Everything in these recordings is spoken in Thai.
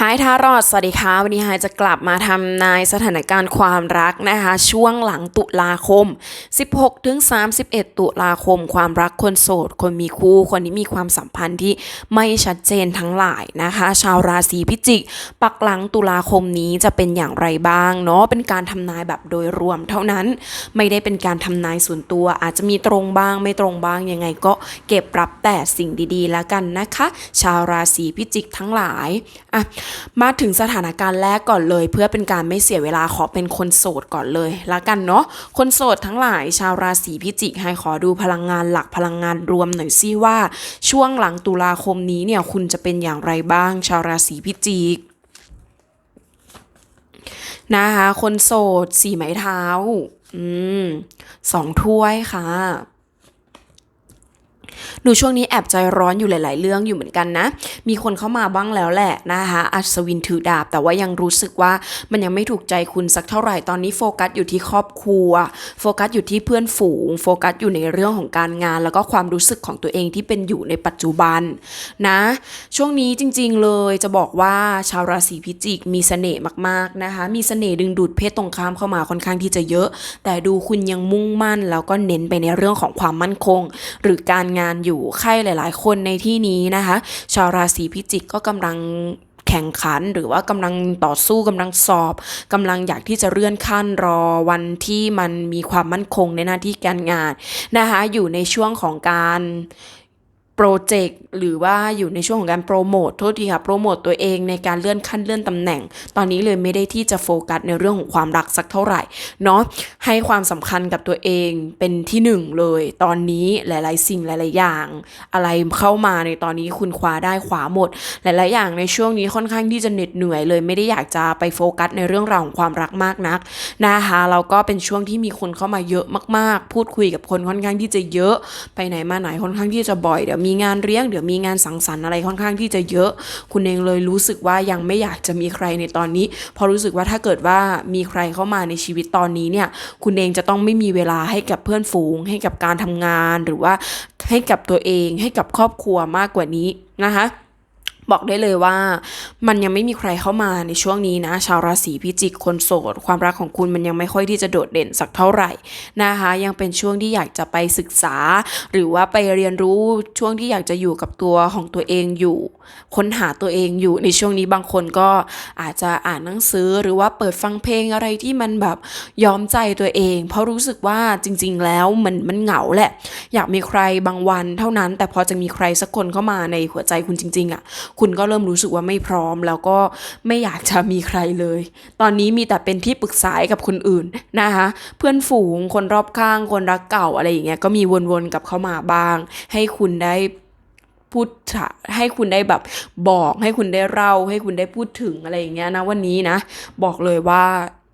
ฮายทารอด สวัสดีค่ะ วันนี้ฮายจะกลับมาทำนายสถานการณ์ความรักนะคะ ช่วงหลังตุลาคม 16ถึง31 ตุลาคม ความรักคนโสด คนมีคู่ คนที่มีความสัมพันธ์ที่ไม่ชัดเจนทั้งหลายนะคะ ชาวราศีพิจิก ปักหลังตุลาคมนี้จะเป็นอย่างไรบ้างเนาะ เป็นการทำนายแบบโดยรวมเท่านั้น ไม่ได้เป็นการทำนายส่วนตัว อาจจะมีตรงบ้างไม่ตรงบ้าง ยังไงก็เก็บรับแต่สิ่งดีๆ แล้วกันนะคะ ชาวราศีพิจิกทั้งหลาย อะมาถึงสถานการณ์แรกก่อนเลย เพื่อเป็นการไม่เสียเวลาขอเป็นคนโสดก่อนเลยละกันเนาะคนโสดทั้งหลายชาวราศีพิจิกให้ขอดูพลังงานหลักพลังงานรวมหน่อยสิว่าช่วงหลังตุลาคมนี้เนี่ยคุณจะเป็นอย่างไรบ้าง ชาวราศีพิจิกนะคะคนโสดสี่ไม้เท้า อืมสองถ้วยค่ะ ดูช่วงนี้แอบใจร้อนอยู่หลาย ๆ เรื่องอยู่เหมือนกันนะ มีคนเข้ามาบ้างแล้วแหละนะคะอัศวินถือดาบ แต่ว่ายังรู้สึกว่ามันยังไม่ถูกใจคุณสักเท่าไหร่ตอนนี้โฟกัสอยู่ที่ครอบครัว โฟกัสอยู่ที่เพื่อนฝูง โฟกัสอยู่ในเรื่องของการงาน แล้วก็ความรู้สึกของตัวเองที่เป็นอยู่ในปัจจุบันนะ ช่วงนี้จริง ๆ เลยจะบอกว่าชาวราศีพิจิกมีเสน่ห์มาก ๆ นะคะ มีเสน่ห์ดึงดูดเพศตรงข้ามเข้ามาค่อนข้างที่จะเยอะ แต่ดูคุณยังมุ่งมั่น แล้วก็เน้นไปในเรื่องของความมั่นคง หรือการงานอยู่ใครหลาย ๆ คนในที่นี้นะคะ ชาวราศีพิจิกก็กำลังแข่งขันหรือว่ากำลังต่อสู้กำลังสอบกำลังอยากที่จะเลื่อนขั้นรอวันที่มันมีความมั่นคงในหน้าที่การงานนะคะอยู่ในช่วงของการ โปรเจกต์หรือว่าอยู่ในช่วงของการโปรโมทโทษทีค่ะโปรโมทตัวเองในการเลื่อนขั้นเลื่อนตำแหน่ง ตอนนี้เลยไม่ได้ที่จะโฟกัสในเรื่องของความรักสักเท่าไหร่เนาะให้ความสำคัญกับตัวเองเป็นที่หนึ่งเลย ตอนนี้หลายๆ สิ่งหลาย ๆ อย่าง อะไรเข้ามาในตอนนี้คุณคว้าได้ขวาหมด หลาย ๆ อย่างในช่วงนี้ค่อนข้างที่จะเหน็ดเหนื่อยเลย ไม่ได้อยากจะไปโฟกัสในเรื่องราวของความรักมากนักนะคะแล้วก็เป็นช่วงที่มีคนเข้ามาเยอะมาก ๆ พูดคุยกับคนค่อนข้างที่จะเยอะ ไปไหนมาไหนค่อนข้างที่จะบ่อยเดี๋ยวมีงานเลี้ยงเดี๋ยวมีงานสังสรรค์อะไรค่อนข้างที่จะเยอะ คุณเองเลยรู้สึกว่ายังไม่อยากจะมีใครในตอนนี้พอรู้สึกว่าถ้าเกิดว่ามีใครเข้ามาในชีวิตตอนนี้เนี่ยคุณเองจะต้องไม่มีเวลาให้กับเพื่อนฝูง ให้กับการทำงานหรือว่าให้กับตัวเองให้กับครอบครัวมากกว่านี้นะคะ บอกได้เลยว่า มันยังไม่มีใครเข้ามาในช่วงนี้นะ ชาวราศีพิจิกคนโสด ความรักของคุณมันยังไม่ค่อยที่จะโดดเด่นสักเท่าไหร่นะคะ ยังเป็นช่วงที่อยากจะไปศึกษา หรือว่าไปเรียนรู้ช่วงที่อยากจะอยู่กับตัวของตัวเองอยู่ ค้นหาตัวเองอยู่ในช่วงนี้บางคนก็อาจจะอ่านหนังสือหรือว่าเปิดฟังเพลงอะไรที่มันแบบยอมใจตัวเอง เพราะรู้สึกว่าจริง ๆ แล้วมันมันเหงาแหละ อยากมีใครบางวันเท่านั้น แต่พอจะมีใครสักคนเข้ามาในหัวใจคุณจริงๆอะคุณก็เริ่มรู้สึกว่าไม่พร้อม แล้วก็ไม่อยากจะมีใครเลย ตอนนี้มีแต่เป็นที่ปรึกษาให้กับคนอื่นนะคะเพื่อนฝูงคนรอบข้างคนรักเก่าอะไรอย่างเงี้ยก็มีวนๆกับเข้ามาบ้าง ให้คุณได้พูดถะให้คุณได้แบบบอก ให้คุณได้เล่า ให้คุณได้พูดถึงอะไรอย่างเงี้ยนะวันนี้นะ บอกเลยว่า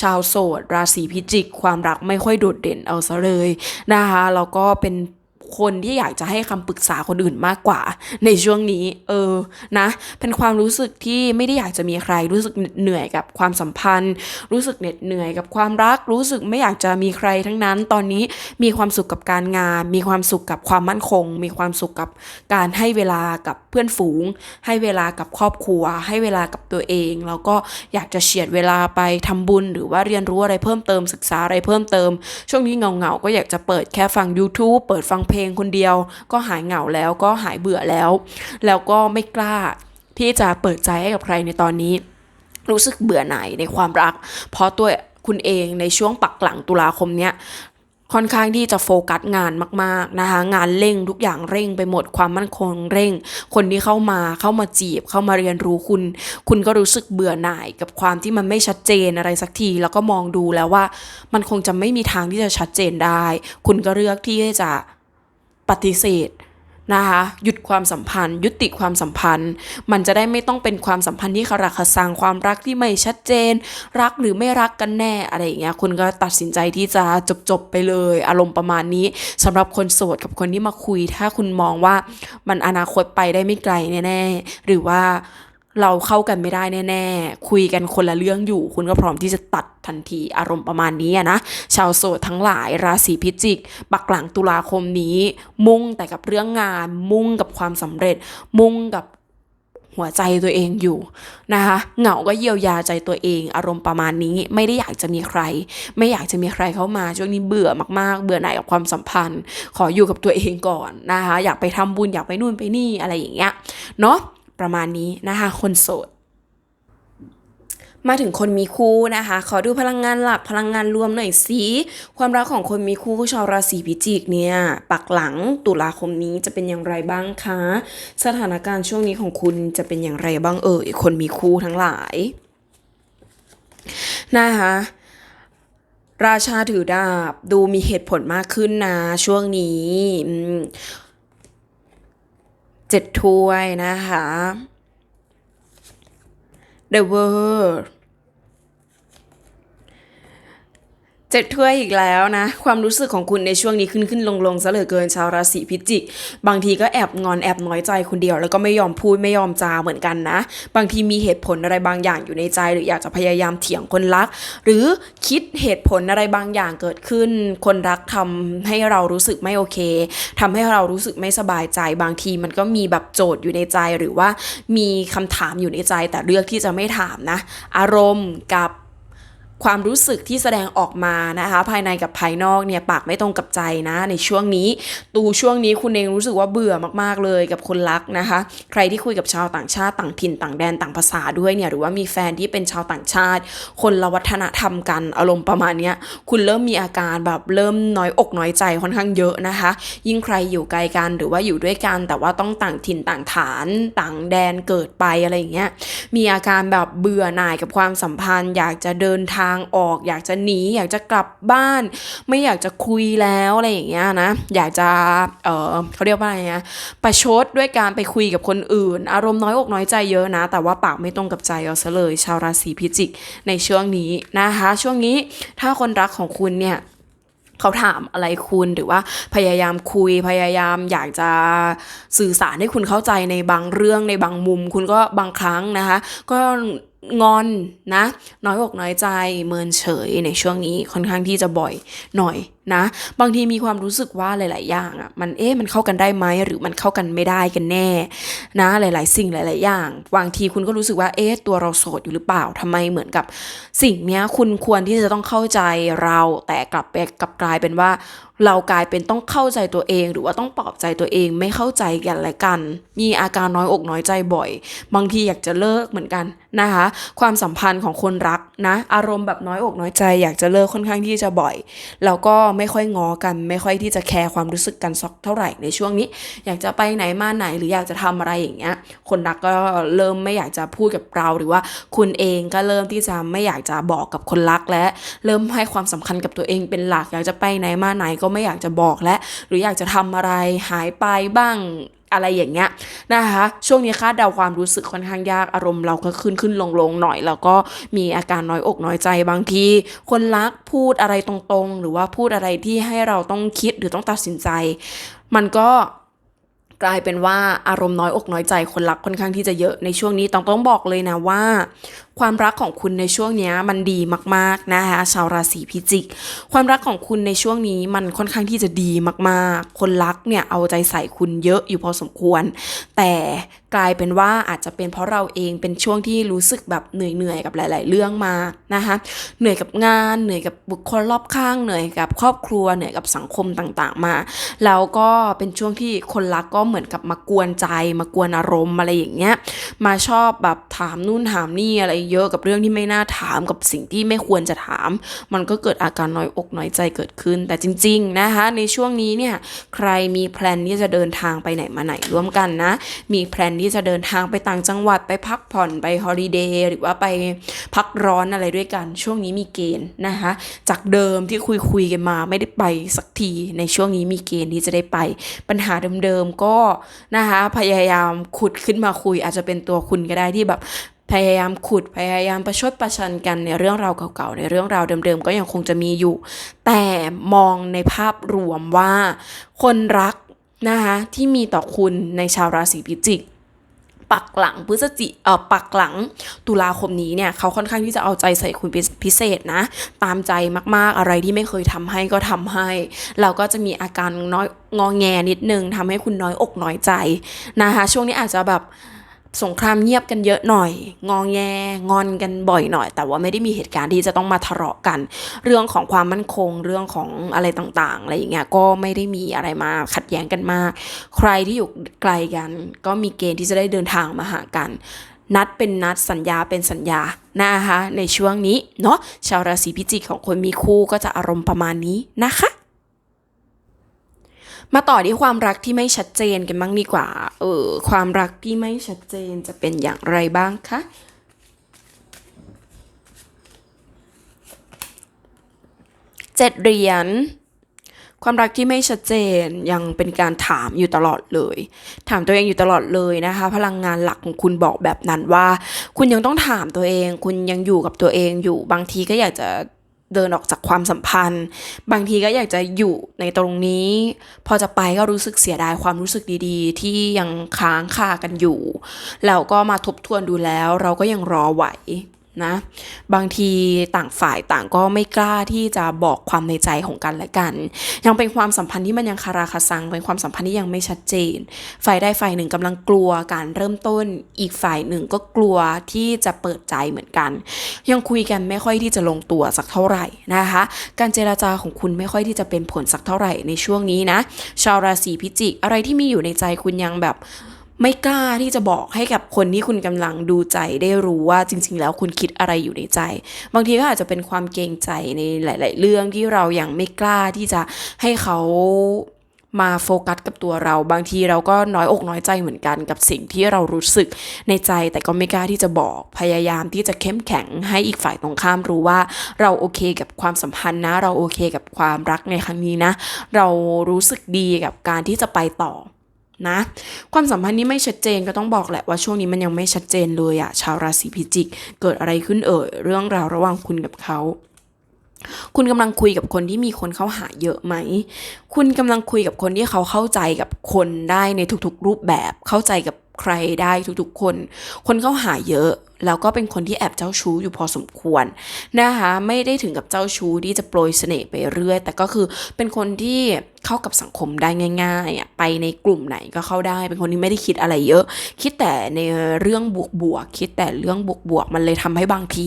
ชาวโสด ราศีพิจิก ความรักไม่ค่อยโดดเด่นเอาซะเลยนะคะแล้วก็เป็น คนที่อยากจะให้คำปรึกษาคนอื่นมากกว่า ในช่วงนี้ เออนะเป็นความรู้สึกที่ไม่ได้อยากจะมีใคร รู้สึกเหนื่อยกับความสัมพันธ์ รู้สึกเหน็ดเหนื่อยกับความรัก รู้สึกไม่อยากจะมีใครทั้งนั้น ตอนนี้มีความสุขกับการงาน มีความสุขกับความมั่นคง มีความสุขกับการให้เวลากับเพื่อนฝูง ให้เวลากับครอบครัว ให้เวลากับตัวเอง แล้วก็อยากจะเฉียดเวลาไปทำบุญ หรือว่าเรียนรู้อะไรเพิ่มเติมศึกษาอะไรเพิ่มเติม ช่วงนี้เงาๆก็อยากจะเปิดแค่ฟัง YouTube เปิดฟังเพลงงคนเดียว ก็หายเหงาแล้วก็หายเบื่อแล้ว แล้วก็ไม่กล้าที่จะเปิดใจให้กับใครในตอนนี้ รู้สึกเบื่อหน่ายในความรัก เพราะตัวคุณเองในช่วงปักหลังตุลาคมเนี้ยค่อนข้างที่จะโฟกัสงานมากๆนะคะงานเร่งทุกอย่างเร่งไปหมดความมั่นคงเร่ง คนที่เข้ามาเข้ามาจีบเข้ามาเรียนรู้คุณ คุณก็รู้สึกเบื่อหน่ายกับความที่มันไม่ชัดเจนอะไรสักที แล้วก็มองดูแล้วว่ามันคงจะไม่มีทางที่จะชัดเจนได้ คุณก็เลือกที่จะ ปฏิเสธนะคะหยุดความสัมพันธ์ ยุติความสัมพันธ์ มันจะได้ไม่ต้องเป็นความสัมพันธ์ที่คาราคาซังความรักที่ไม่ชัดเจน รักหรือไม่รักกันแน่อะไรอย่างเงี้ยคุณก็ตัดสินใจที่จะจบๆไปเลย อารมณ์ประมาณนี้สำหรับคนโสดกับคนที่มาคุย ถ้าคุณมองว่ามันอนาคตไปได้ไม่ไกลแน่ๆหรือว่า เราเข้ากันไม่ได้แน่ๆ คุยกันคนละเรื่องอยู่ คุณก็พร้อมที่จะตัดทันทีอารมณ์ประมาณนี้อะนะ ชาวโสดทั้งหลายราศีพิจิก ปักหลังตุลาคมนี้ มุ่งแต่กับเรื่องงาน มุ่งกับความสำเร็จ มุ่งกับหัวใจตัวเองอยู่นะคะ เหงาก็เยียวยาใจตัวเอง อารมณ์ประมาณนี้ไม่ได้อยากจะมีใคร ไม่อยากจะมีใครเข้ามาช่วงนี้เบื่อมากๆ เบื่อหน่ายกับความสัมพันธ์ ขออยู่กับตัวเองก่อนนะคะ อยากไปทำบุญอยากไปนู่นไปนี่อะไรอย่างเงี้ยเนาะ ประมาณนี้นะคะ คนโสด มาถึงคนมีคู่นะคะ ขอดูพลังงานหลักพลังงานรวมหน่อยสิความรักของคนมีคู่ชาวราศีพิจิกเนี่ยปักหลังตุลาคมนี้จะเป็นอย่างไรบ้างคะ สถานการณ์ช่วงนี้ของคุณจะเป็นอย่างไรบ้างเอ่ยคนมีคู่ทั้งหลายนะคะราชาถือดาบดูมีเหตุผลมากขึ้นนะ ช่วงนี้ อืมเจ็ดถ้วยนะคะ The World เจ็ดถ้วยอีกแล้วนะ ความรู้สึกของคุณในช่วงนี้ขึ้นขึ้นลงลงซะเหลือเกินชาวราศีพิจิก บางทีก็แอบงอนแอบน้อยใจคนเดียว แล้วก็ไม่ยอมพูดไม่ยอมจาเหมือนกันนะ บางทีมีเหตุผลอะไรบางอย่างอยู่ในใจ หรืออยากจะพยายามเถียงคนรัก หรือคิดเหตุผลอะไรบางอย่างเกิดขึ้น คนรักทำให้เรารู้สึกไม่โอเคทำให้เรารู้สึกไม่สบายใจ บางทีมันก็มีแบบโจทย์อยู่ในใจหรือว่ามีคำถามอยู่ในใจแต่เลือกที่จะไม่ถามนะ อารมณ์กับ ความรู้สึกที่แสดงออกมานะคะ ภายในกับภายนอกเนี่ยปากไม่ตรงกับใจนะ ในช่วงนี้ ตูช่วงนี้คุณเองรู้สึกว่าเบื่อมากๆเลยกับคนรักนะคะ ใครที่คุยกับชาวต่างชาติต่างถิ่นต่างแดนต่างภาษาด้วยเนี่ยหรือว่ามีแฟนที่เป็นชาวต่างชาติ คนละวัฒนธรรมกันอารมณ์ประมาณเนี้ยคุณเริ่มมีอาการแบบเริ่มน้อยอกน้อยใจค่อนข้างเยอะนะคะ ยิ่งใครอยู่ไกลกันหรือว่าอยู่ด้วยกัน แต่ว่าต้องต่างถิ่นต่างฐานต่างแดนเกิดไปอะไรอย่างเงี้ยมีอาการแบบเบื่อหน่ายกับความสัมพันธ์ อยากจะเดินทางางออก อยากจะหนี อยากจะกลับบ้าน ไม่อยากจะคุยแล้วอะไรอย่างเงี้ยนะ อยากจะเออเขาเรียกว่าอะไรนะประชดด้วยการไปคุยกับคนอื่น อารมณ์น้อยอกน้อยใจเยอะนะ แต่ว่าปากไม่ตรงกับใจเอาซะเลย ชาวราศีพิจิกในช่วงนี้นะคะ ช่วงนี้ถ้าคนรักของคุณเนี่ยเขาถามอะไรคุณหรือว่าพยายามคุยพยายามอยากจะสื่อสารให้คุณเข้าใจในบางเรื่องในบางมุม คุณก็บางครั้งนะคะ ก็ งอนนะ น้อยอกน้อยใจเมินเฉยในช่วงนี้ค่อนข้างที่จะบ่อยหน่อยนะ บางทีมีความรู้สึกว่าหลาย ๆ อย่างอะมันเอ๊ะมันเข้ากันได้ไหมหรือมันเข้ากันไม่ได้กันแน่ นะ หลาย ๆ สิ่งหลาย ๆ อย่างบางทีคุณก็รู้สึกว่าเอ๊ะตัวเราโสดอยู่หรือเปล่าทำไมเหมือนกับ สิ่งเนี้ยคุณควรที่จะต้องเข้าใจเรา แต่กลับไปกลับกลายเป็นว่า เรากลายเป็นต้องเข้าใจตัวเอง หรือว่าต้องปลอบใจตัวเองไม่เข้าใจกันและกัน มีอาการน้อยอกน้อยใจบ่อย บางทีอยากจะเลิกเหมือนกันนะคะ ความสัมพันธ์ของคนรักนะ อารมณ์แบบน้อยอกน้อยใจ อยากจะเลิกค่อนข้างที่จะบ่อย แล้วก็ไม่ค่อยง้อกัน ไม่ค่อยที่จะแคร์ความรู้สึกกันสักเท่าไหร่ในช่วงนี้ อยากจะไปไหนมาไหนหรืออยากจะทำอะไรอย่างเงี้ย คนรักก็เริ่มไม่อยากจะพูดกับเราหรือว่าคุณเองก็เริ่มที่จะไม่อยากจะบอกกับคนรักและ เริ่มให้ความสำคัญกับตัวเองเป็นหลัก อยากจะไปไหนมาไหนก็ไม่อยากจะบอกและ หรืออยากจะทำอะไรหายไปบ้างอะไรอย่างเงี้ยนะคะ ช่วงนี้คาดเดาความรู้สึกค่อนข้างยากอารมณ์เราก็ขึ้นขึ้นลงลงหน่อย แล้วก็มีอาการน้อยอกน้อยใจบางที คนรักพูดอะไรตรงๆ หรือว่าพูดอะไรที่ให้เราต้องคิดหรือต้องตัดสินใจ มันก็ กลายเป็นว่าอารมณ์น้อยอกน้อยใจคนรักค่อนข้างที่จะเยอะในช่วงนี้ต้องต้องบอกเลยนะว่า ความรักของคุณในช่วงนี้มันดีมากๆนะคะชาวราศีพิจิก ความรักของคุณในช่วงนี้มันค่อนข้างที่จะดีมากๆ คนรักเนี่ยเอาใจใส่คุณเยอะอยู่พอสมควร แต่กลายเป็นว่าอาจจะเป็นเพราะเราเองเป็นช่วงที่รู้สึกแบบเหนื่อยๆกับหลาย ๆ เรื่องมานะคะเหนื่อยกับงานเหนื่อยกับบุคคลรอบข้างเหนื่อยกับครอบครัวเหนื่อยกับสังคมต่างๆมา แล้วก็เป็นช่วงที่คนรักก็เหมือนกับมากวนใจ มากวนอารมณ์อะไรอย่างเงี้ย มาชอบแบบถามนู่นถามนี่อะไรเยอะกับเรื่องที่ไม่น่าถามกับสิ่งที่ไม่ควรจะถาม มันก็เกิดอาการน้อยอกน้อยใจเกิดขึ้น แต่จริง ๆนะคะ ในช่วงนี้เนี่ยใครมีแพลนที่จะเดินทางไปไหนมาไหนร่วมกันนะ มีแพลนที่จะเดินทางไปต่างจังหวัดไปพักผ่อนไปฮอลิเดย์หรือว่าไปพักร้อนอะไรด้วยกัน ช่วงนี้มีเกณฑ์นะคะ จากเดิมที่คุยคุยๆกันมาไม่ได้ไปสักทีในช่วงนี้มีเกณฑ์ที่จะได้ไปปัญหาเดิมๆก็นะคะพยายามขุดขึ้นมาคุย อาจจะเป็นตัวคุณก็ได้ที่แบบพยายามขุดพยายามประชดประชันกันในเรื่องราวเก่าๆ ในเรื่องราวเดิมๆ ก็ยังคงจะมีอยู่ แต่มองในภาพรวมว่า คนรักนะคะที่มีต่อคุณในชาวราศีพิจิก ปักหลังพฤศจิเอ่อปักหลังตุลาคมนี้เนี่ยเขาค่อนข้างที่จะเอาใจใส่คุณเป็นพิเศษนะ ตามใจมากๆอะไรที่ไม่เคยทำให้ก็ทำให้ เราก็จะมีอาการน้อยงอแงนิดนึงทำให้คุณน้อยอกน้อยใจนะคะ ช่วงนี้อาจจะแบบ สงครามเงียบกันเยอะหน่อย งองแงงอนกันบ่อยหน่อย แต่ว่าไม่ได้มีเหตุการณ์ที่จะต้องมาทะเลาะกัน เรื่องของความมั่นคงเรื่องของอะไรต่างๆอะไรอย่างเงี้ยก็ไม่ได้มีอะไรมาขัดแย้งกันมาก ใครที่อยู่ไกลกัน ก็มีเกณฑ์ที่จะได้เดินทางมาหากัน นัดเป็นนัดสัญญาเป็นสัญญานะคะในช่วงนี้เนาะชาวราศีพิจิกของคนมีคู่ก็จะอารมณ์ประมาณนี้นะคะ มาต่อที่ความรักที่ไม่ชัดเจนกันบ้างดีกว่า เออ ความรักที่ไม่ชัดเจนจะเป็นอย่างไรบ้างคะเจ็ดเหรียญความรักที่ไม่ชัดเจนยังเป็นการถามอยู่ตลอดเลย ถามตัวเองอยู่ตลอดเลยนะคะ พลังงานหลักของคุณบอกแบบนั้นว่า คุณยังต้องถามตัวเอง คุณยังอยู่กับตัวเองอยู่บางทีก็อยากจะ เดินออกจากความสัมพันธ์ บางทีก็อยากจะอยู่ในตรงนี้ พอจะไปก็รู้สึกเสียดายความรู้สึกดีๆ ที่ยังค้างคากันอยู่ แล้วก็มาทบทวนดูแล้ว เราก็ยังรอไหว นะบางทีต่างฝ่ายต่างก็ไม่กล้าที่จะบอกความในใจของกันและกัน ยังเป็นความสัมพันธ์ที่มันยังคาราคาซังเป็นความสัมพันธ์ที่ยังไม่ชัดเจน ฝ่ายใดฝ่ายหนึ่งกำลังกลัวการเริ่มต้น อีกฝ่ายหนึ่งก็กลัวที่จะเปิดใจเหมือนกัน ยังคุยกันไม่ค่อยที่จะลงตัวสักเท่าไหร่นะคะ การเจราจาของคุณไม่ค่อยที่จะเป็นผลสักเท่าไหร่ในช่วงนี้นะชาวราศีพิจิกอะไรที่มีอยู่ในใจคุณยังแบบ ไม่กล้าที่จะบอกให้กับคนที่คุณกำลังดูใจได้รู้ว่าจริง ๆ แล้วคุณคิดอะไรอยู่ในใจ บางทีก็อาจจะเป็นความเกรงใจในหลาย ๆ เรื่องที่เรายังไม่กล้าที่จะให้เขามาโฟกัสกับตัวเรา บางทีเราก็น้อยอกน้อยใจเหมือนกันกับสิ่งที่เรารู้สึกในใจ แต่ก็ไม่กล้าที่จะบอกพยายามที่จะเข้มแข็งให้อีกฝ่ายตรงข้ามรู้ว่า เราโอเคกับความสัมพันธ์นะ เราโอเคกับความรักในครั้งนี้นะ เรารู้สึกดีกับการที่จะไปต่อ นะ ความสัมพันธ์นี้ไม่ชัดเจนก็ต้องบอกแหละว่าช่วงนี้มันยังไม่ชัดเจนเลยอะชาวราศีพิจิก เกิดอะไรขึ้นเอ่ยเรื่องราวระหว่างคุณกับเขาคุณกำลังคุยกับคนที่มีคนเข้าหาเยอะไหม คุณกำลังคุยกับคนที่เขาเข้าใจกับคนได้ในทุกๆรูปแบบ เข้าใจกับใครได้ทุกๆคน คนเข้าหาเยอะ แล้วก็เป็นคนที่แอบเจ้าชู้อยู่พอสมควรนะคะไม่ได้ถึงกับเจ้าชู้ที่จะโปรยเสน่ห์ไปเรื่อย แต่ก็คือเป็นคนที่เข้ากับสังคมได้ง่ายๆอะไปในกลุ่มไหนก็เข้าได้ เป็นคนที่ไม่ได้คิดอะไรเยอะ คิดแต่ในเรื่องบวกๆคิดแต่เรื่องบวกๆมันเลยทำให้บางที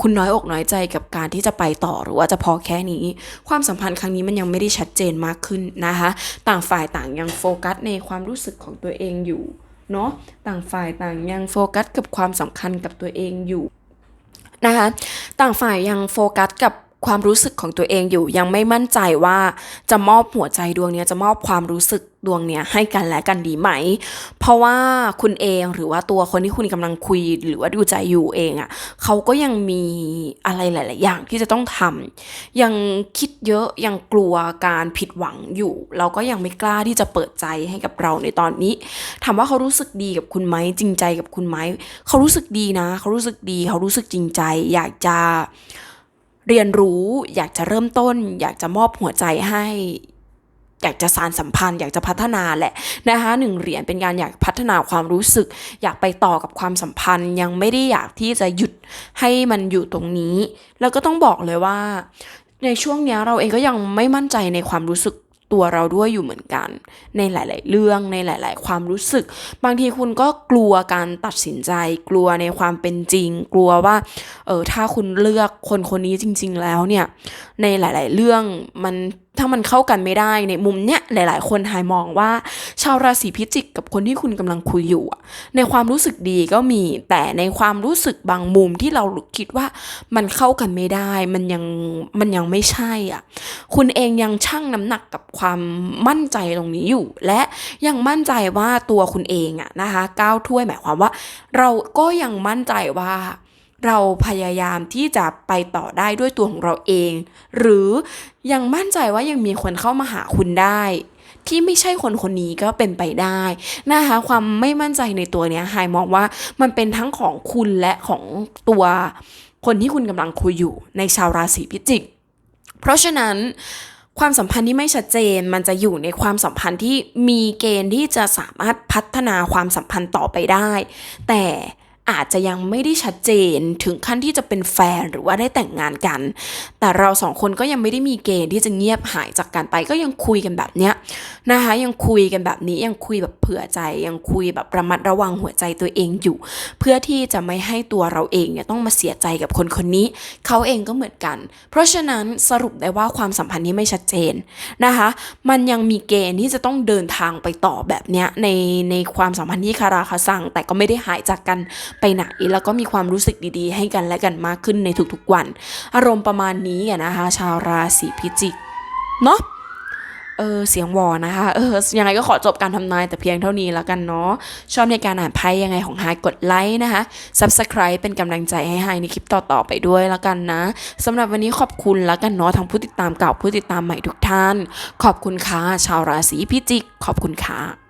คุณน้อยอกน้อยใจกับการที่จะไปต่อหรือว่าจะพอแค่นี้ ความสัมพันธ์ครั้งนี้มันยังไม่ได้ชัดเจนมากขึ้นนะคะ ต่างฝ่ายต่างยังโฟกัสในความรู้สึกของตัวเองอยู่ เนาะต่างฝ่ายต่างยังโฟกัสกับความสำคัญกับตัวเองอยู่นะคะต่างฝ่ายยังโฟกัสกับความรู้สึกของตัวเองอยู่ยังไม่มั่นใจว่าจะมอบหัวใจดวงนี้จะมอบความรู้สึก ดวงเนี้ยให้กันและกันดีไหม เพราะว่าคุณเองหรือว่าตัวคนที่คุณกำลังคุยหรือว่าดูใจอยู่เองอะ่ะเขาก็ยังมีอะไรหลาย ๆ อย่างที่จะต้องทำยังคิดเยอะยังกลัวการผิดหวังอยู่ เราก็ยังไม่กล้าที่จะเปิดใจให้กับเราในตอนนี้ ถามว่าเขารู้สึกดีกับคุณไหมจริงใจกับคุณไหมเขารู้สึกดีนะ เขารู้สึกดีเขารู้สึกจริงใจ อยากจะเรียนรู้ อยากจะเริ่มต้น อยากจะมอบหัวใจให้ อยากจะสารสัมพันธ์อยากจะพัฒนาแหละนะคะหนึ่งเหรียญเป็นการอยากพัฒนาความรู้สึก อยากไปต่อกับความสัมพันธ์ ยังไม่ได้อยากที่จะหยุดให้มันอยู่ตรงนี้ แล้วก็ต้องบอกเลยว่า ในช่วงนี้เราเองก็ยังไม่มั่นใจในความรู้สึกตัวเราด้วยอยู่เหมือนกัน ในหลาย ๆ เรื่องในหลาย ๆ ความรู้สึก บางทีคุณก็กลัวการตัดสินใจ กลัวในความเป็นจริง กลัวว่าเออถ้าคุณเลือกคนคนนี้จริง ๆ แล้วเนี่ยในหลาย ๆ เรื่องมัน ถ้ามันเข้ากันไม่ได้ในมุมเนี้ยหลาย ๆ คนหายมองว่า ชาวราศีพิจิกกับคนที่คุณกำลังคุยอยู่อะในความรู้สึกดีก็มี แต่ในความรู้สึกบางมุมที่เราคิดว่ามันเข้ากันไม่ได้ มันยังมันยังไม่ใช่อะคุณเองยังชั่งน้ำหนักกับความมั่นใจตรงนี้อยู่ และยังมั่นใจว่าตัวคุณเองอะนะคะก้าวถ้วยหมายความว่า เราก็ยังมั่นใจว่า เราพยายามที่จะไปต่อได้ด้วยตัวของเราเอง หรือยังมั่นใจว่ายังมีคนเข้ามาหาคุณได้ ที่ไม่ใช่คนคนนี้ก็เป็นไปได้นะคะความไม่มั่นใจในตัวเนี้ยไฮมองว่ามันเป็นทั้งของคุณและของตัวคนที่คุณกำลังคุยอยู่ในชาวราศีพิจิก เพราะฉะนั้นความสัมพันธ์ที่ไม่ชัดเจนมันจะอยู่ในความสัมพันธ์ที่มีเกณฑ์ที่จะสามารถพัฒนาความสัมพันธ์ต่อไปได้ แต่ อาจจะยังไม่ได้ชัดเจนถึงขั้นที่จะเป็นแฟนหรือว่าได้แต่งงานกัน แต่เราสองคนก็ยังไม่ได้มีเกณฑ์ที่จะเงียบหายจากกันไปก็ยังคุยกันแบบเนี้ยนะคะยังคุยกันแบบนี้ยังคุยแบบเผื่อใจ ยังคุยแบบระมัดระวังหัวใจตัวเองอยู่ เพื่อที่จะไม่ให้ตัวเราเองเนี่ยต้องมาเสียใจกับคนคนนี้ เขาเองก็เหมือนกัน เพราะฉะนั้นสรุปได้ว่าความสัมพันธ์นี้ไม่ชัดเจนนะคะ มันยังมีเกณฑ์ที่จะต้องเดินทางไปต่อแบบเนี้ยในในความสัมพันธ์ที่คาราคาซังแต่ก็ไม่ได้หายจากกันไปไหนแล้วก็มีความรู้สึกดีๆ ให้กันและกันมากขึ้นในทุกๆวัน อารมณ์ประมาณนี้อะนะคะ ชาวราศีพิจิกเนาะเออเสียงวอนะคะ เออยังไงก็ขอจบการทำนายแต่เพียงเท่านี้แล้วกันเนาะชอบในการอ่านไพ่ยังไงของไฮกดไลค์นะคะ Subscribe เป็นกำลังใจให้ไฮในคลิปต่อๆไปด้วยแล้วกันนะสำหรับวันนี้ขอบคุณแล้วกันเนาะทั้งผู้ติดตามเก่าผู้ติดตามใหม่ทุกท่าน ขอบคุณค่ะชาวราศีพิจิก ขอบคุณค่ะ